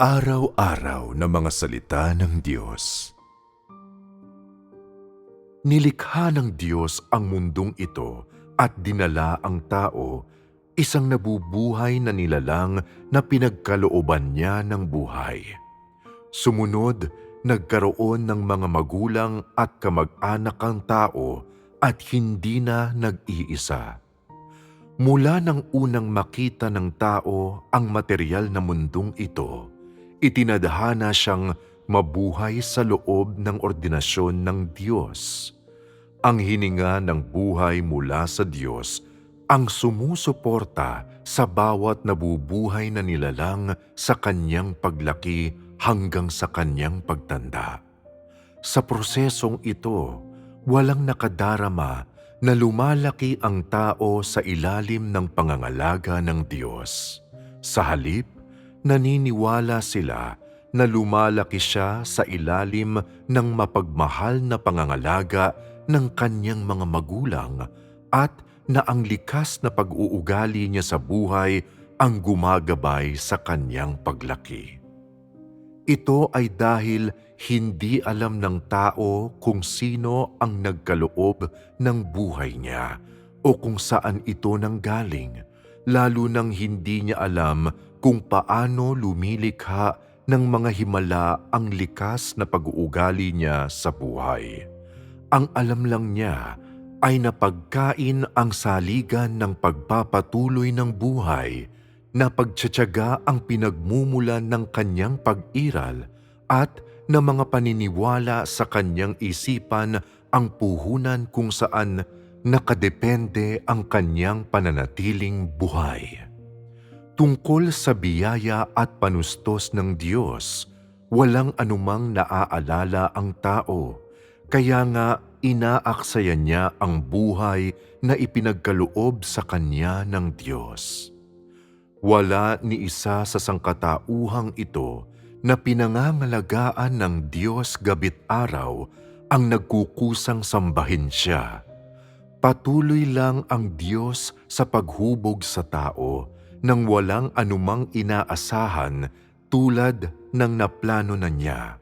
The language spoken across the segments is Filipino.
Araw-araw na mga salita ng Diyos. Nilikha ng Diyos ang mundong ito at dinala ang tao, isang nabubuhay na nilalang na pinagkalooban niya ng buhay. Sumunod, nagkaroon ng mga magulang at kamag-anak ang tao at hindi na nag-iisa. Mula nang unang makita ng tao ang material na mundong ito, itinadhana siyang mabuhay sa loob ng ordinasyon ng Diyos. Ang hininga ng buhay mula sa Diyos ang sumusuporta sa bawat nabubuhay na nilalang sa kanyang paglaki hanggang sa kanyang pagtanda. Sa prosesong ito, walang nakadarama na lumalaki ang tao sa ilalim ng pangangalaga ng Diyos. Sa halip, naniniwala sila na lumalaki siya sa ilalim ng mapagmahal na pangangalaga ng kanyang mga magulang at na ang likas na pag-uugali niya sa buhay ang gumagabay sa kanyang paglaki. Ito ay dahil hindi alam ng tao kung sino ang nagkaloob ng buhay niya o kung saan ito nanggaling, lalo nang hindi niya alam kung paano lumilikha ng mga himala ang likas na pag-uugali niya sa buhay. Ang alam lang niya ay napagkain ang saligan ng pagpapatuloy ng buhay na pagtsatsaga ang pinagmumulan ng kanyang pag-iral at na mga paniniwala sa kanyang isipan ang puhunan kung saan nakadepende ang kanyang pananatiling buhay. Tungkol sa biyaya at panustos ng Diyos, walang anumang naaalala ang tao, kaya nga inaaksayan niya ang buhay na ipinagkaloob sa kanya ng Diyos. Wala ni isa sa sangkatauhang ito na pinangangalagaan ng Diyos gabit araw ang nagkukusang sambahin siya. Patuloy lang ang Diyos sa paghubog sa tao nang walang anumang inaasahan tulad ng naplano na niya.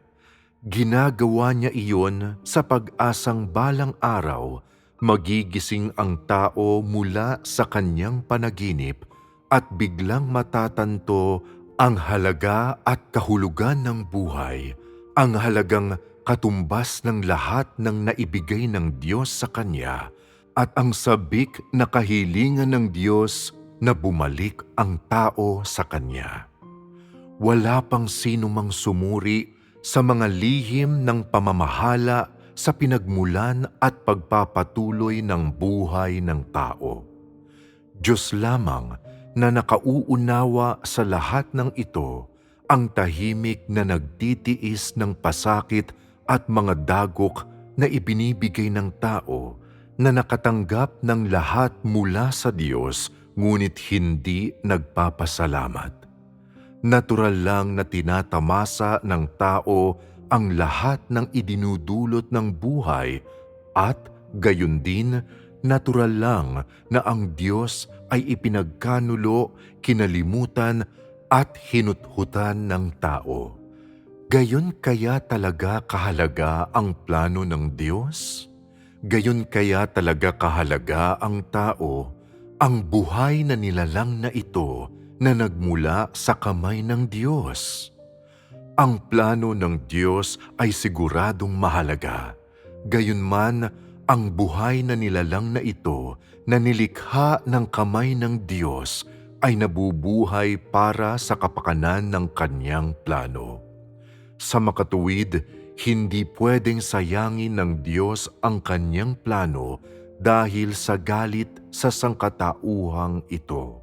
Ginagawa niya iyon sa pag-asang balang araw magigising ang tao mula sa kanyang panaginip at biglang matatanto ang halaga at kahulugan ng buhay, ang halagang katumbas ng lahat ng naibigay ng Diyos sa Kanya at ang sabik na kahilingan ng Diyos na bumalik ang tao sa Kanya. Wala pang sino mang sumuri sa mga lihim ng pamamahala sa pinagmulan at pagpapatuloy ng buhay ng tao. Diyos lamang na nakauunawa sa lahat ng ito ang tahimik na nagtitiis ng pasakit at mga dagok na ibinibigay ng tao na nakatanggap ng lahat mula sa Diyos ngunit hindi nagpapasalamat. Natural lang na tinatamasa ng tao ang lahat ng idinudulot ng buhay at gayon din natural lang na ang Diyos ay ipinagkanulo, kinalimutan at hinuthutan ng tao. Gayon kaya talaga kahalaga ang plano ng Diyos? Gayon kaya talaga kahalaga ang tao, ang buhay na nilalang na ito na nagmula sa kamay ng Diyos? Ang plano ng Diyos ay siguradong mahalaga. Gayunman, ang buhay na nilalang na ito na nilikha ng kamay ng Diyos ay nabubuhay para sa kapakanan ng kanyang plano. Sa makatuwid, hindi pwedeng sayangin ng Diyos ang kanyang plano dahil sa galit sa sangkatauhang ito.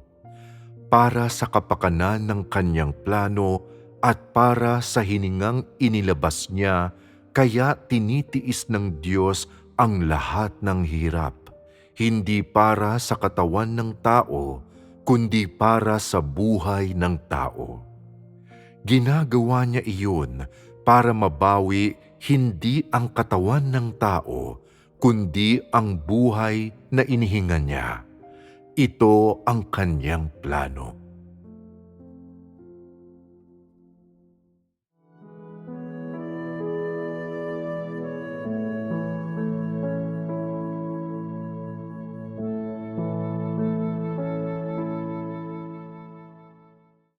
Para sa kapakanan ng kanyang plano at para sa hiningang inilabas niya, kaya tinitiis ng Diyos ang lahat ng hirap, hindi para sa katawan ng tao, kundi para sa buhay ng tao. Ginagawa niya iyon para mabawi hindi ang katawan ng tao, kundi ang buhay na inihinga niya. Ito ang kanyang plano.